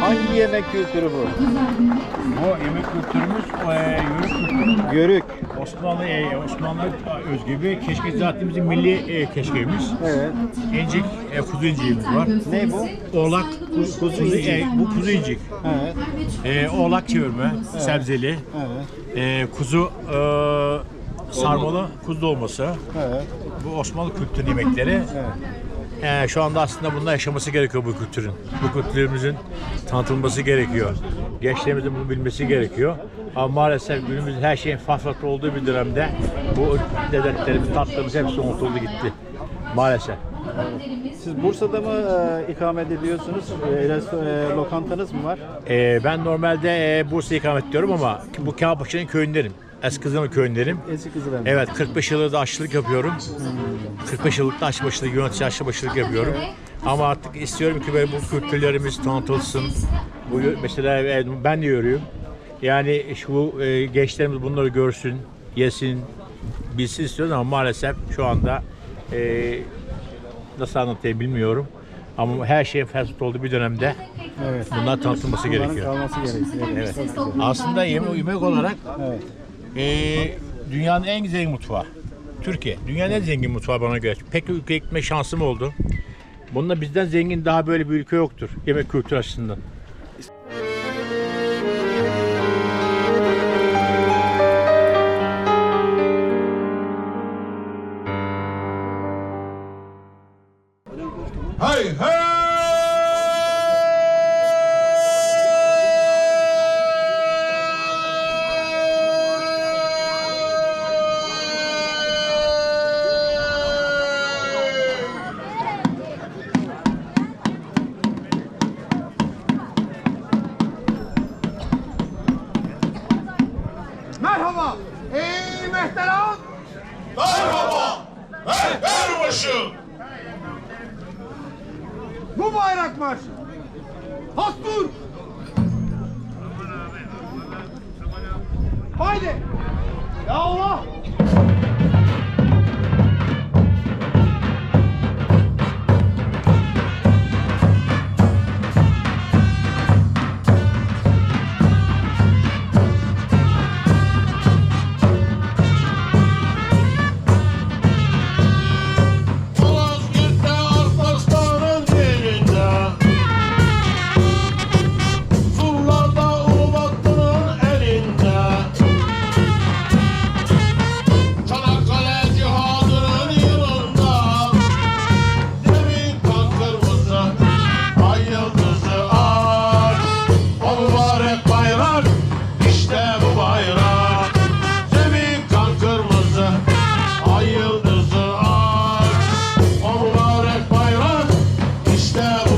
Hangi yemek kültürü bu? Bu yemek kültürümüz e, yörük kültürü. Yörük. Osmanlı, e, Osmanlı e, özgü bir keşke zaten milli e, keşkeğimiz. Evet. İncik, e, kuzu inciğimiz var. Ne bu? Oğlak, kuzu, kuzu. E, bu kuzu incik. Evet. E, oğlak çevirme, evet. sebzeli. Evet. E, kuzu e, sarmalı, kuzu dolması. Evet. Bu Osmanlı kültürü yemekleri. Evet. E, şu anda aslında bunda yaşaması gerekiyor bu kültürün. Bu kültürümüzün tanıtılması gerekiyor. Gençlerimizin bunu bilmesi gerekiyor. Ama maalesef günümüzde her şeyin fafratlı olduğu bir dönemde bu lezzetlerimiz, tatlarımız hepsi unutuldu gitti. Maalesef. Siz Bursa'da mı e, ikamet ediyorsunuz? E, e, lokantanız mı var? E, ben normalde e, Bursa ikamet ediyorum ama bu Kağıtpaşa'nın köyündenim. Eskizan'ın köyündenim. Eski Kızılay. Evet 45 yıldır da aşçılık yapıyorum. 45 yıllık da aşçıbaşılık, yönetici aşçıbaşılık yapıyorum. Ama artık istiyorum ki böyle bu kültürlerimiz tanıtılsın. Bu mesela ben de yürüyorum. Yani şu e, gençlerimiz bunları görsün, yesin, bilsin istiyoruz ama maalesef şu anda e, nasıl anlatayım bilmiyorum. Ama her şeyin fast olduğu bir dönemde Evet. bunlar tanıtılması gerekiyor. kalması gerekiyor. Evet. Evet. Aslında yemek, yemek olarak Evet. Ee, dünyanın en zengin mutfağı. Türkiye. Dünyanın en zengin mutfağı bana göre. Pek ülke gitme şansım oldu. Bununla bizden zengin daha böyle bir ülke yoktur. Yemek kültürü açısından. Hey Merhaba ey mehteran. Merhaba. Mehterbaşı. Bu bayrak marşı. Hastur. Haydi.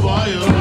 Survival.